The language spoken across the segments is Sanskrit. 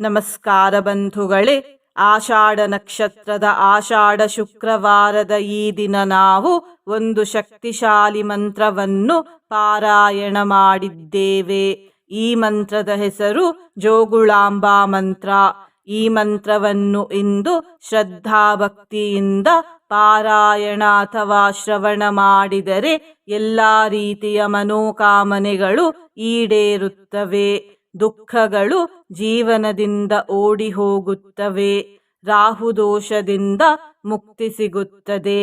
ನಮಸ್ಕಾರ ಬಂಧುಗಳೇ, ಆಷಾಢ ನಕ್ಷತ್ರದ ಆಷಾಢ ಶುಕ್ರವಾರದ ಈ ದಿನ ನಾವು ಒಂದು ಶಕ್ತಿಶಾಲಿ ಮಂತ್ರವನ್ನು ಪಾರಾಯಣ ಮಾಡಿದ್ದೇವೆ. ಈ ಮಂತ್ರದ ಹೆಸರು ಜೋಗುಳಾಂಬಾ ಮಂತ್ರ. ಈ ಮಂತ್ರವನ್ನು ಇಂದು ಶ್ರದ್ಧಾಭಕ್ತಿಯಿಂದ ಪಾರಾಯಣ ಅಥವಾ ಶ್ರವಣ ಮಾಡಿದರೆ ಎಲ್ಲ ರೀತಿಯ ಮನೋಕಾಮನೆಗಳು ಈಡೇರುತ್ತವೆ. ದುಃಖಗಳು ಜೀವನದಿಂದ ಓಡಿ ಹೋಗುತ್ತವೆ ರಾಹುದೋಷದಿಂದ ಮುಕ್ತಿ ಸಿಗುತ್ತದೆ,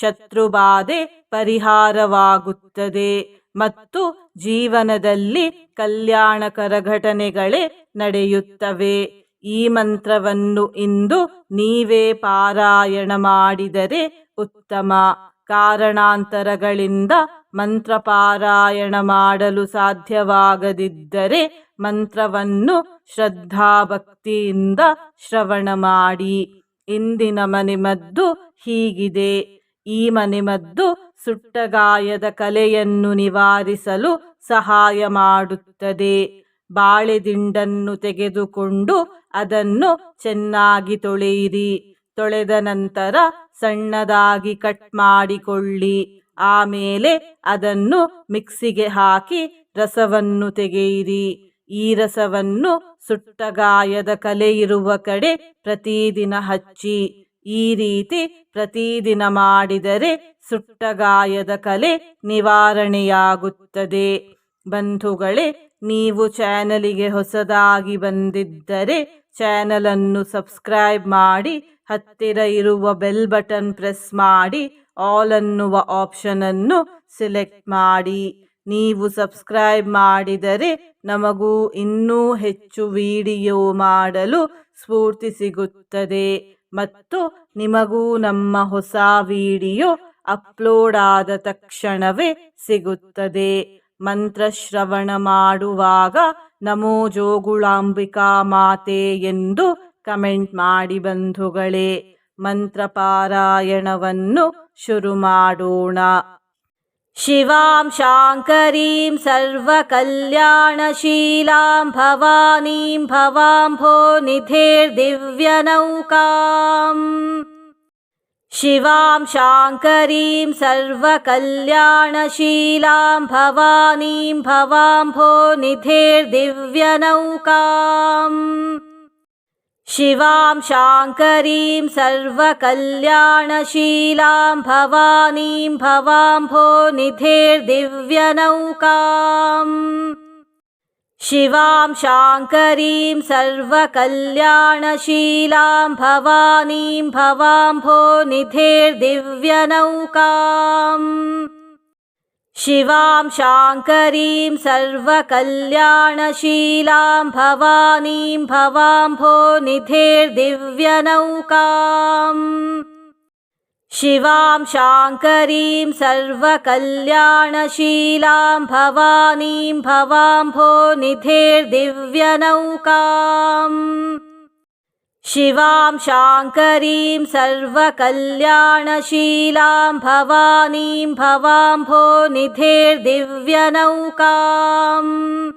ಶತ್ರುಬಾಧೆ ಪರಿಹಾರವಾಗುತ್ತದೆ ಮತ್ತು ಜೀವನದಲ್ಲಿ ಕಲ್ಯಾಣಕರ ಘಟನೆಗಳೇ ನಡೆಯುತ್ತವೆ. ಈ ಮಂತ್ರವನ್ನು ಇಂದು ನೀವೇ ಪಾರಾಯಣ ಮಾಡಿದರೆ ಉತ್ತಮ. ಕಾರಣಾಂತರಗಳಿಂದ ಮಂತ್ರ ಪಾರಾಯಣ ಮಾಡಲು ಸಾಧ್ಯವಾಗದಿದ್ದರೆ ಮಂತ್ರವನ್ನು ಶ್ರದ್ಧಾಭಕ್ತಿಯಿಂದ ಶ್ರವಣ ಮಾಡಿ. ಇಂದಿನ ಮನೆಮದ್ದು ಹೀಗಿದೆ. ಈ ಮನೆಮದ್ದು ಸುಟ್ಟಗಾಯದ ಕಲೆಯನ್ನು ನಿವಾರಿಸಲು ಸಹಾಯ ಮಾಡುತ್ತದೆ. ಬಾಳೆದಿಂಡನ್ನು ತೆಗೆದುಕೊಂಡು ಅದನ್ನು ಚೆನ್ನಾಗಿ ತೊಳೆಯಿರಿ. ತೊಳೆದ ನಂತರ ಸಣ್ಣದಾಗಿ ಕಟ್ ಮಾಡಿಕೊಳ್ಳಿ. ಆಮೇಲೆ ಅದನ್ನು ಮಿಕ್ಸಿಗೆ ಹಾಕಿ ರಸವನ್ನು ತೆಗೆಯಿರಿ. ಈ ರಸವನ್ನು ಸುಟ್ಟಗಾಯದ ಕಲೆ ಇರುವ ಕಡೆ ಪ್ರತಿದಿನ ಹಚ್ಚಿ, ಈ ರೀತಿ ಪ್ರತಿದಿನ ಮಾಡಿದರೆ ಸುಟ್ಟಗಾಯದ ಕಲೆ ನಿವಾರಣೆಯಾಗುತ್ತದೆ. ಬಂಧುಗಳೇ, ನೀವು ಚಾನಲಿಗೆ ಹೊಸದಾಗಿ ಬಂದಿದ್ದರೆ ಚಾನಲನ್ನು ಸಬ್ಸ್ಕ್ರೈಬ್ ಮಾಡಿ, ಹತ್ತಿರ ಇರುವ ಬೆಲ್ ಬಟನ್ ಪ್ರೆಸ್ ಮಾಡಿ, ಆಲ್ ಅನ್ನುವ ಆಪ್ಷನನ್ನು ಸೆಲೆಕ್ಟ್ ಮಾಡಿ. ನೀವು ಸಬ್ಸ್ಕ್ರೈಬ್ ಮಾಡಿದರೆ ನಮಗೂ ಇನ್ನೂ ಹೆಚ್ಚು ವಿಡಿಯೋ ಮಾಡಲು ಸ್ಫೂರ್ತಿ ಸಿಗುತ್ತದೆ. ಮತ್ತು ನಿಮಗೂ ನಮ್ಮ ಹೊಸ ವಿಡಿಯೋ ಅಪ್ಲೋಡ್ ಆದ ತಕ್ಷಣವೇ ಸಿಗುತ್ತದೆ. ಮಂತ್ರಶ್ರವಣ ಮಾಡುವಾಗ ನಮೋ ಜೋಗುಳಾಂಬಿಕಾ ಮಾತೆ ಎಂದು ಕಮೆಂಟ್ ಮಾಡಿ ಬಂಧುಗಳೇ ಮಂತ್ರ ಪಾರಾಯಣವನ್ನು ಶುರು ಮಾಡೋಣ. शिवां शाङ्करीं सर्वकल्याणशीलां भवानीं सर्वकल्याणशीलांका शिवां शाङ्करीं सर्वकल्याणशीलां भवानीं भवाम्भो निधेर्दिव्यनौकाम्। शिवां शाङ्करीं सर्वकल्याणशीलां भवानीं भवाम्भो निधिर्दिव्यनौकाम्। शिवां शाङ्करीं सर्वकल्याणशीलां भवानीं भवाम्भो निधिर्दिव्यनौकाम् शिवां शाङ्करीं सर्वकल्याणशीलां भवानीं भवाम्भो निधिर्दिव्यनौकाम्। शिवां शाङ्करीं सर्वकल्याणशीलां भवानीं भवाम्भो निधिर्दिव्यनौकाम् शिवां शाङ्करीं सर्वकल्याणशीलां भवानीं भवाम्भो निधिर्दिव्यनौकाम्।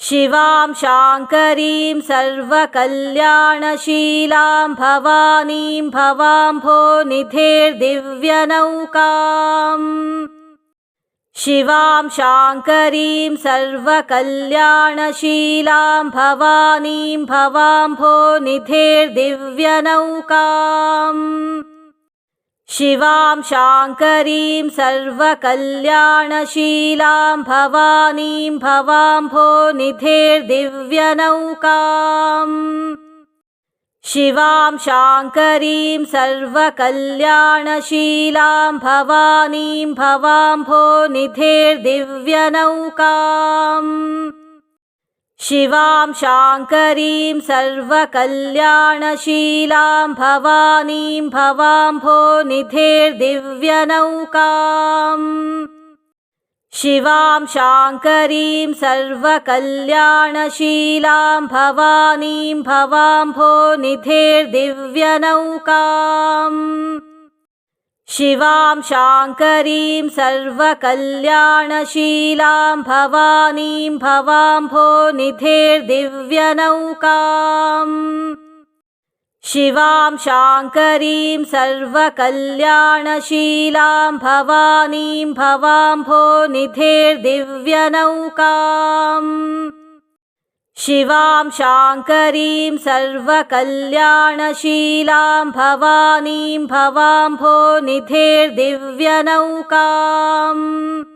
शिवां शाङ्करीं सर्वकल्याणशीलां भवानीं भवाम्भो निधिर्दिव्यनौकाम् शिवां शाङ्करीं सर्वकल्याणशीलां भवानीं भवाम्भो निधिर्दिव्यनौकाम्। शिवां शाङ्करीं सर्वकल्याणशीलां भवानीं भवाम्भो निधिर्दिव्यनौकाम् शिवां शाङ्करीं सर्वकल्याणशीलां भवानीं भवाम्भो निधिर्दिव्यनौकाम्। शिवां शाङ्करीं सर्वकल्याणशीलां भवानीं भवाम्भो निधिर्दिव्यनौकाम् शिवां शाङ्करीं सर्वकल्याणशीलां भवानीं निधिर्दिव्यनौकाम्। शिवां शाङ्करीं सर्वकल्याणशीलां भवानीं भवाम्भो निधेर्दिव्यनौकाम् शिवां शाङ्करीं सर्वकल्याणशीलां भवानीं भवाम्भो निधेर्दिव्यनौकाम्। शिवां शाङ्करीं सर्वकल्याणशीलां भवानीं भवाम्भो निधेर्दिव्यनौकाम्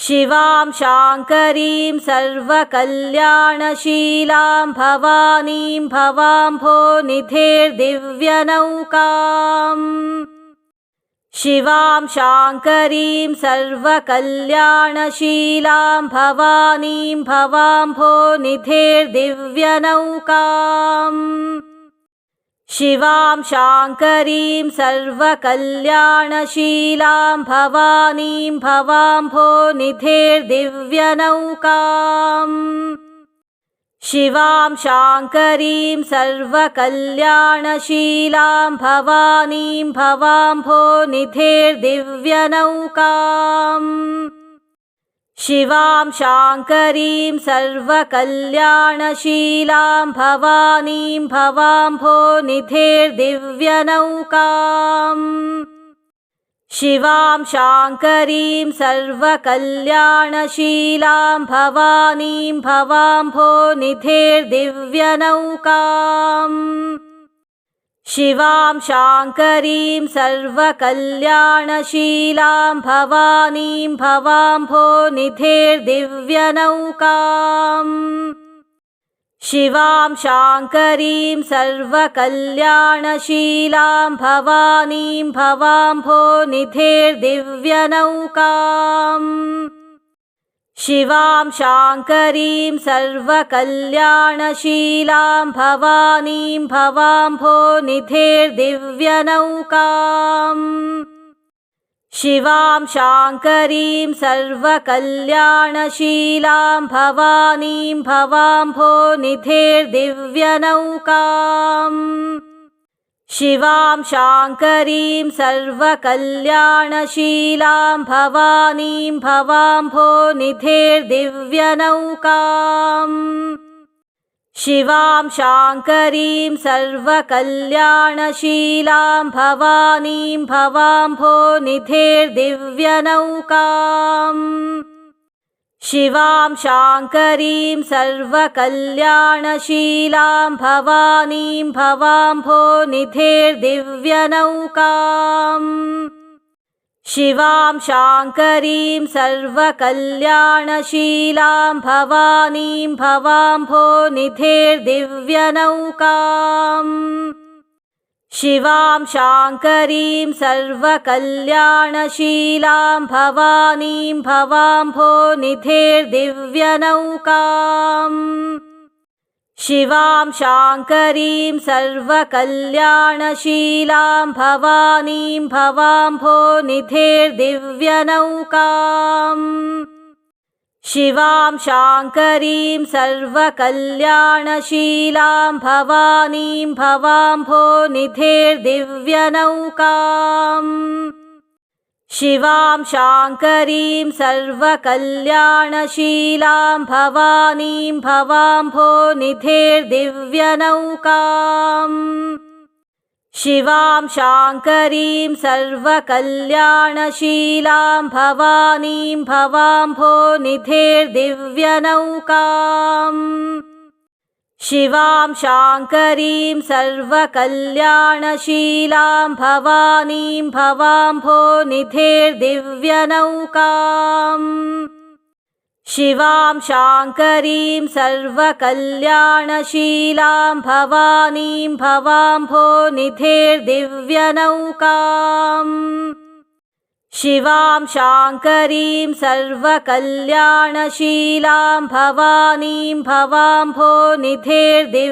शिवां शाङ्करीं सर्वकल्याणशीलां भवानीं निधेर्दिव्यनौकाम्। शिवां शाङ्करीं सर्वकल्याणशीलां भवानीं भवाम्भो निधेर्दिव्यनौकाम् शिवां शाङ्करीं सर्वकल्याणशीलां भवानीं भवाम्भो निधेर्दिव्यनौकाम्। शिवां शाङ्करीं सर्वकल्याणशीलां भवानीं भवाम्भो निधेर्दिव्यनौकाम् शिवां शाङ्करीं सर्वकल्याणशीलां भवानीं भवाम्भो निधेर्दिव्यनौकाम्। शिवां शाङ्करीं सर्वकल्याणशीलां भवानीं भवाम्भो निधेर्दिव्यनौकाम् शिवां शाङ्करीं सर्वकल्याणशीलां भवानीं भवाम्भो निधेर्दिव्यनौकाम्। शिवां शाङ्करीं सर्वकल्याणशीलां भवानीं भवाम्भो निधेर्दिव्यनौकाम् शिवां शाङ्करीं सर्वकल्याणशीलां भवानीं भवाम्भो निधेर्दिव्यनौकाम्। शिवां शाङ्करीं सर्वकल्याणशीलां भवानीं भवाम्भो निधेर्दिव्यनौकाम् शिवां शाङ्करीं सर्वकल्याणशीलां भवानीं भवाम्भो निधेर्दिव्यनौकाम्। शिवां शाङ्करीं सर्वकल्याणशीलां भवानीं भवाम्भो निधेर्दिव्यनौकाम् शिवां शाङ्करीं सर्वकल्याणशीलां भवानीं भवाम्भो निधेर्दिव्यनौकाम्। शिवां शाङ्करीं सर्वकल्याणशीलां भवानीं भवाम्भो निधेर्दिव्यनौकाम् शिवां शाङ्करीं सर्वकल्याणशीलां भवानीं भवाम्भो निधेर्दिव्यनौकाम्। शिवां शाङ्करीं सर्वकल्याणशीलां भवानीं भवाम्भो निधेर्दिव्यनौकाम् शिवां शाङ्करीं सर्वकल्याणशीलां भवानीं निधेर्दिव्यनौकाम्। शिवां शाङ्करीं सर्वकल्याणशीलां भवानीं भवाम्भो निधेर्दिव्यनौकाम् शिवां शाङ्करीं सर्वकल्याणशीलां भवानीं भवाम्भो निधेर्दिव्यनौकाम्। शिवां शाङ्करीं सर्वकल्याणशीलां भवानीं भवाम्भो निधेर्दिव्यनौकाम् शिवां शाङ्करीं सर्वकल्याणशीलां शिवां शाङ्करीं सर्वकल्याणशीलां भवानीं भवाम्भो निधेर्दिव्यनौकाम्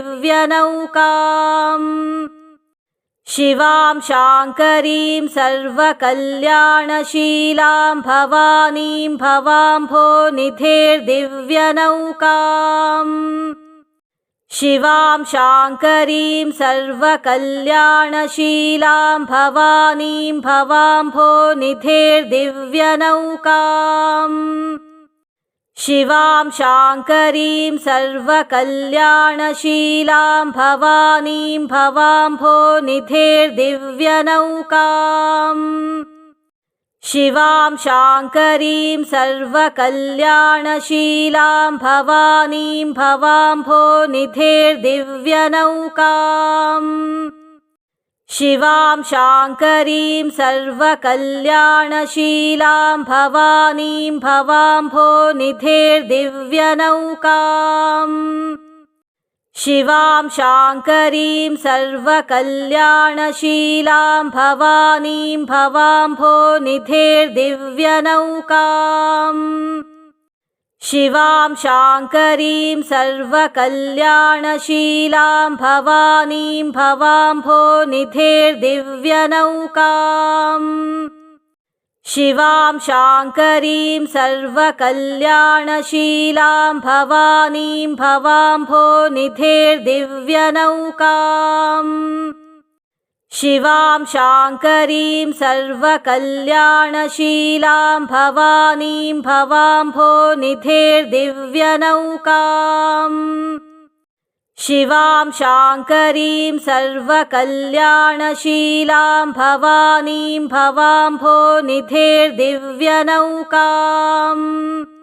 शिवां शाङ्करीं सर्वकल्याणशीलां भवानीं भवाम्भो निधेर्दिव्यनौकाम्। शिवां शाङ्करीं सर्वकल्याणशीलां भवानीं भवाम्भो निधेर्दिव्यनौकाम् शिवां शाङ्करीं सर्वकल्याणशीलां भवानीं भवाम्भो निधेर्दिव्यनौकाम्। शिवां शाङ्करीं सर्वकल्याणशीलां भवानीं भवाम्भो निधेर्दिव्यनौकाम् शिवां शाङ्करीं सर्वकल्याणशीलां भवानीं निधेर्दिव्यनौकाम्। शिवां शाङ्करीं सर्वकल्याणशीलां भवानीं भवाम्भो निधेर्दिव्यनौकाम् शिवां शाङ्करीं सर्वकल्याणशीलां भवानीं भवाम्भो निधेर्दिव्यनौकाम्। शिवां शाङ्करीं सर्वकल्याणशीलां भवानीं भवाम्भो निधेर्दिव्यनौकाम् शिवां शाङ्करीं सर्वकल्याणशीलां भवानीं भवाम्भो निधेर्दिव्यनौकाम्। शिवां शाङ्करीं सर्वकल्याणशीलां भवानीं भवाम्भो निधेर्दिव्यनौकाम्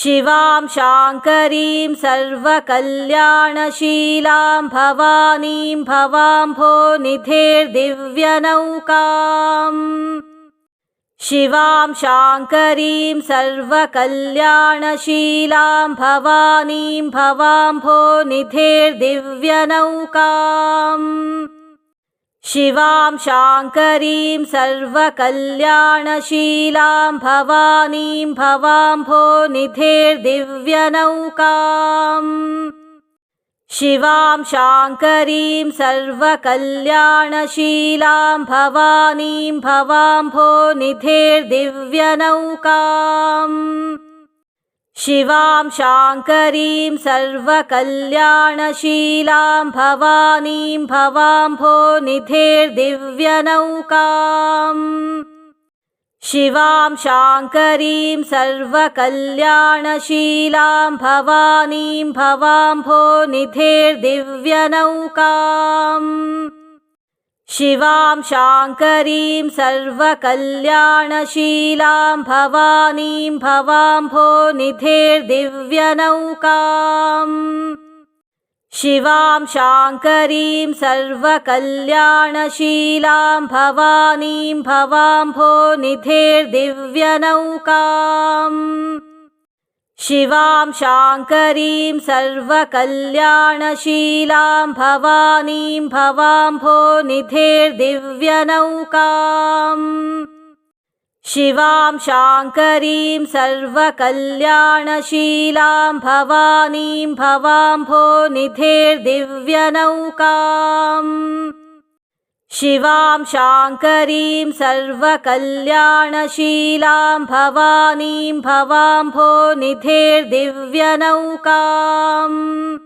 शिवां शाङ्करीं सर्वकल्याणशीलां भवानीं निधेर्दिव्यनौकाम्। शिवां शाङ्करीं सर्वकल्याणशीलां भवानीं भवाम्भो निधेर्दिव्यनौकाम् शिवां शाङ्करीं सर्वकल्याणशीलां भवानीं भवाम्भो निधेर्दिव्यनौकाम्। शिवां शाङ्करीं सर्वकल्याणशीलां भवानीं भवाम्भो निधेर्दिव्यनौकाम् शिवां शाङ्करीं सर्वकल्याणशीलां भवानीं निधेर्दिव्यनौकाम्। शिवां शाङ्करीं सर्वकल्याणशीलां भवानीं भवाम्भो निधेर्दिव्यनौकाम् शिवां शाङ्करीं सर्वकल्याणशीलां भवानीं भवाम्भो निधेर्दिव्यनौकाम्। शिवां शाङ्करीं सर्वकल्याणशीलां भवानीं भवाम्भो निधेर्दिव्यनौकाम् शिवां शाङ्करीं सर्वकल्याणशीलां भवानीं भवाम्भो निधेर्दिव्यनौकाम्। शिवां शाङ्करीं सर्वकल्याणशीलां भवानीं भवाम्भो निधेर्दिव्यनौकाम् शिवां शाङ्करीं सर्वकल्याणशीलां भवानीं भवाम्भो निधेर्दिव्यनौकाम्।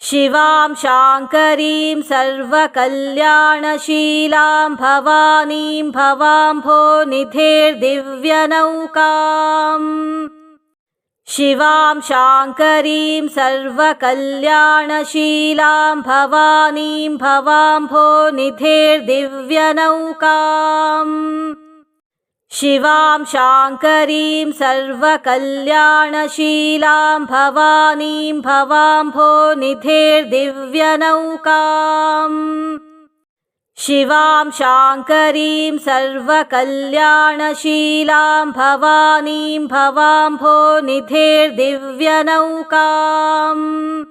शिवां शाङ्करीं सर्वकल्याणशीलां भवानीं भवाम्भो निधेर्दिव्यनौकाम् शिवां शाङ्करीं सर्वकल्याणशीलां भवानीं निधेर्दिव्यनौकाम्। शिवां शाङ्करीं सर्वकल्याणशीलां भवानीं भवाम्भो निधेर्दिव्यनौकाम् शिवां शाङ्करीं सर्वकल्याणशीलां भवानीं निधेर्दिव्यनौकाम्।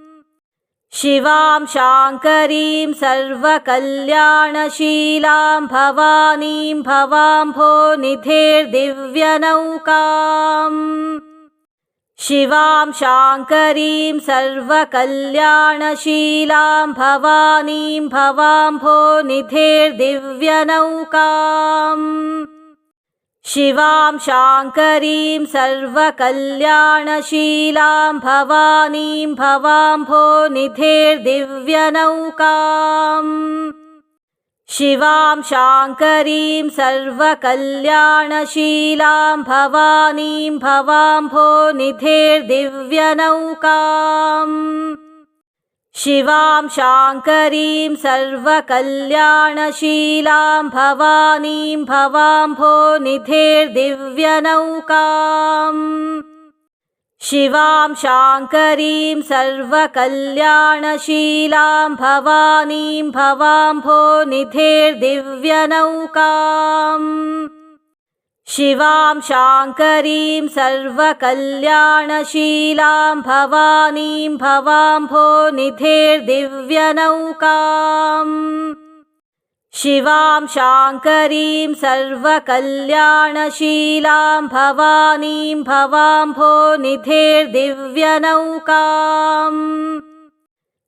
शिवां शाङ्करीं सर्वकल्याणशीलां भवानीं भवाम्भो निधेर्दिव्यनौकाम् शिवां शाङ्करीं सर्वकल्याणशीलां भवानीं भवाम्भो निधेर्दिव्यनौकाम्। शिवां शाङ्करीं सर्वकल्याणशीलां भवानीं भवाम्भो निधेर्दिव्यनौकाम् शिवां शाङ्करीं सर्वकल्याणशीलां भवानीं भवाम्भो निधेर्दिव्यनौकाम्। शिवां शाङ्करीं सर्वकल्याणशीलां भवानीं भवाम्भो निधेर्दिव्यनौकाम् शिवां शाङ्करीं सर्वकल्याणशीलां भवानीं भवाम्भो निधेर्दिव्यनौकाम्। शिवां शाङ्करीं सर्वकल्याणशीलां भवानीं भवाम्भो निधेर्दिव्यनौकाम् शिवां शाङ्करीं सर्वकल्याणशीलां भवानीं भवाम्भो निधेर्दिव्यनौकाम्।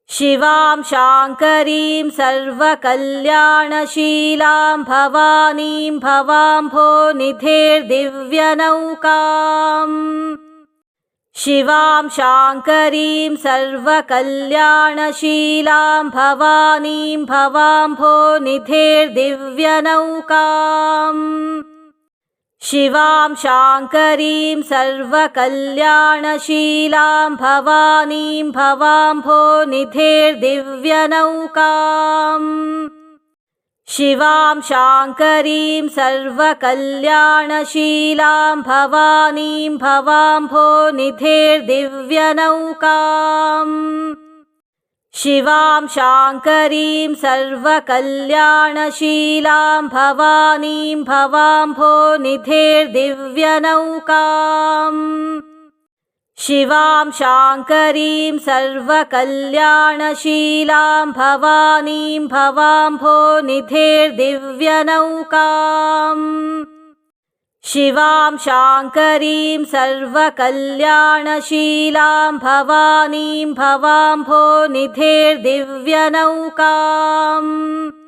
शिवां शाङ्करीं सर्वकल्याणशीलां भवानीं भवाम्भो निधेर्दिव्यनौकाम् शिवां शाङ्करीं सर्वकल्याणशीलां भवानीं भवाम्भो निधेर्दिव्यनौकाम्। शिवां शाङ्करीं सर्वकल्याणशीलां भवानीं भवाम्भो निधेर्दिव्यनौकाम् शिवां शाङ्करीं सर्वकल्याणशीलां भवानीं निधेर्दिव्यनौकाम्। शिवां शाङ्करीं सर्वकल्याणशीलां भवानीं भवाम्भो निधेर्दिव्यनौकाम् शिवां शाङ्करीं सर्वकल्याणशीलां भवानीं निधेर्दिव्यनौकाम्। शिवां शाङ्करीं सर्वकल्याणशीलां भवानीं भवाम्भो निधेर्दिव्यनौकाम्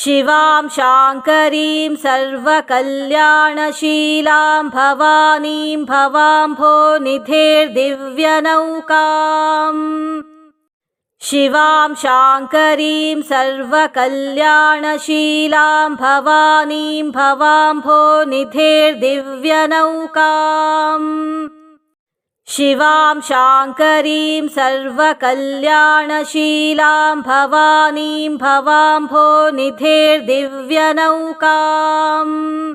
शिवां शाङ्करीं सर्वकल्याणशीलां शिवां शाङ्करीं सर्वकल्याणशीलां भवानीं भवाम्भो निधेर्दिव्यनौकाम् शिवां शाङ्करीं सर्वकल्याणशीलां भवानीं भवाम्भो निधेर्दिव्यनौकाम्।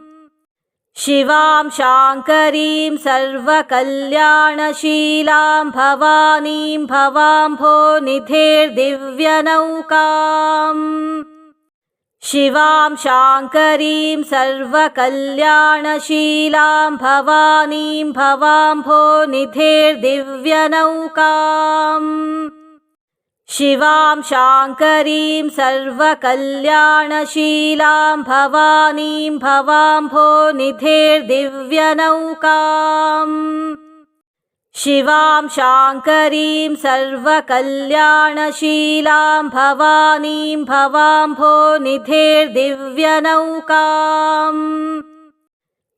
शिवां शाङ्करीं सर्वकल्याणशीलां भवानीं भवाम्भो निधेर्दिव्यनौकाम् शिवां शाङ्करीं सर्वकल्याणशीलां भवानीं भवाम्भो निधेर्दिव्यनौकाम्। शिवां शाङ्करीं सर्वकल्याणशीलां भवानीं भवाम्भो निधेर्दिव्यनौकाम् शिवां शाङ्करीं सर्वकल्याणशीलां भवानीं भवाम्भो निधेर्दिव्यनौकाम्।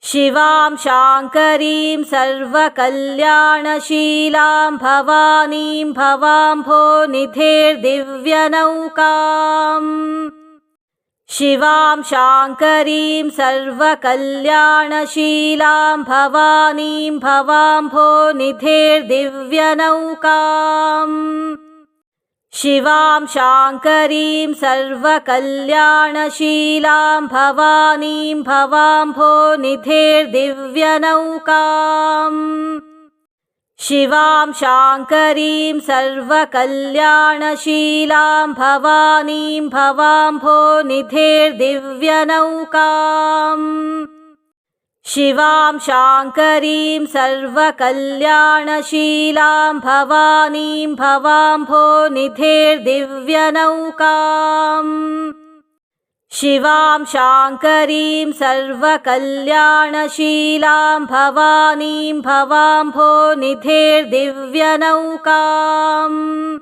शिवां शाङ्करीं सर्वकल्याणशीलां भवानीं भवाम्भो निधेर्दिव्यनौकाम् शिवां शाङ्करीं सर्वकल्याणशीलां भवानीं भवाम्भो निधेर्दिव्यनौकाम्। शिवां शाङ्करीं सर्वकल्याणशीलां भवानीं भवाम्भो निधेर्दिव्यनौकाम् शिवां शाङ्करीं सर्वकल्याणशीलां भवानीं निधेर्दिव्यनौकाम्। शिवां शाङ्करीं सर्वकल्याणशीलां भवानीं भवाम्भो निधेर्दिव्यनौकाम् शिवां शाङ्करीं सर्वकल्याणशीलां भवानीं निधेर्दिव्यनौकाम्।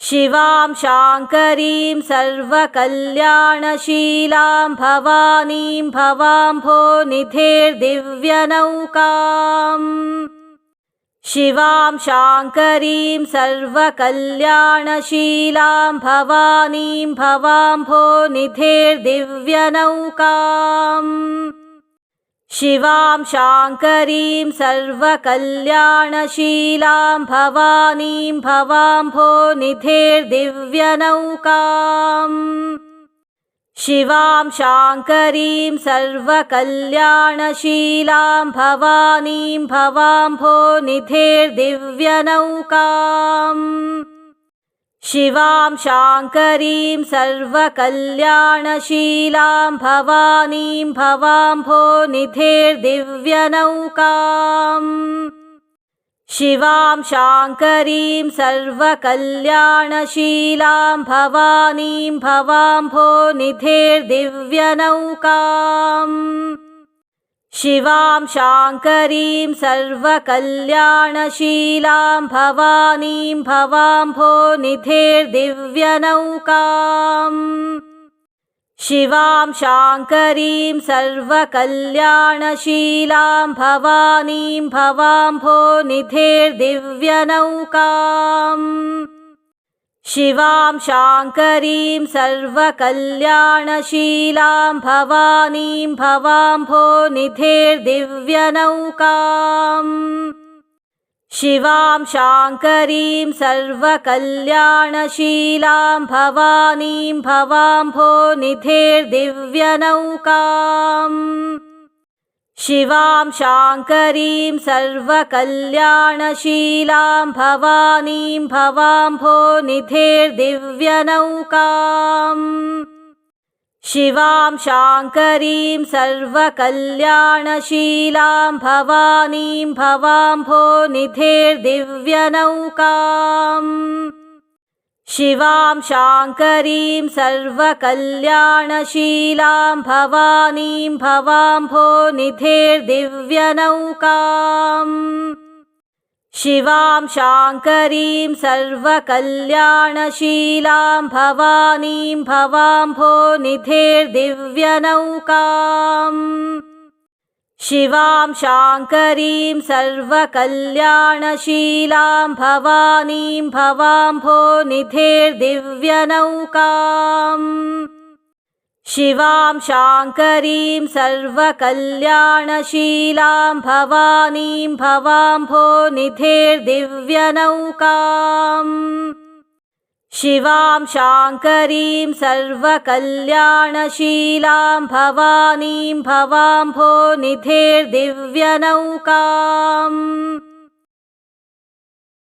शिवां शाङ्करीं सर्वकल्याणशीलां भवानीं भवाम्भो निधेर्दिव्यनौकाम् शिवां शाङ्करीं सर्वकल्याणशीलां भवानीं निधेर्दिव्यनौकाम्। शिवां शाङ्करीं सर्वकल्याणशीलां भवानीं भवाम्भो निधेर्दिव्यनौकाम् शिवां शाङ्करीं सर्वकल्याणशीलां भवानीं निधेर्दिव्यनौकाम्। शिवां शाङ्करीं सर्वकल्याणशीलां भवानीं भवाम्भो निधेर्दिव्यनौकाम् शिवां शाङ्करीं सर्वकल्याणशीलां भवानीं भवाम्भो निधेर्दिव्यनौकाम्। शिवां शाङ्करीं सर्वकल्याणशीलां भवानीं भवाम्भो निधेर्दिव्यनौकाम् शिवां शाङ्करीं सर्वकल्याणशीलां भवानीं भवाम्भो निधेर्दिव्यनौकाम्। शिवां शाङ्करीं सर्वकल्याणशीलां भवानीं भवाम्भो निधेर्दिव्यनौकाम् शिवां शाङ्करीं सर्वकल्याणशीलां भवानीं भवाम्भो निधेर्दिव्यनौकाम्। शिवां शाङ्करीं सर्वकल्याणशीलां भवानीं भवाम्भो निधेर्दिव्यनौकाम् शिवां शाङ्करीं सर्वकल्याणशीलां भवानीं निधेर्दिव्यनौकाम्। शिवां शाङ्करीं सर्वकल्याणशीलां भवानीं भवाम्भो निधेर्दिव्यनौकाम् शिवां शाङ्करीं सर्वकल्याणशीलां भवानीं निधेर्दिव्यनौकाम्। शिवां शाङ्करीं सर्वकल्याणशीलां भवानीं भवाम्भो निधेर्दिव्यनौकाम् शिवां शाङ्करीं सर्वकल्याणशीलां भवानीं निधेर्दिव्यनौकाम्। शिवां शाङ्करीं सर्वकल्याणशीलां भवानीं भवाम्भो निधेर्दिव्यनौकाम्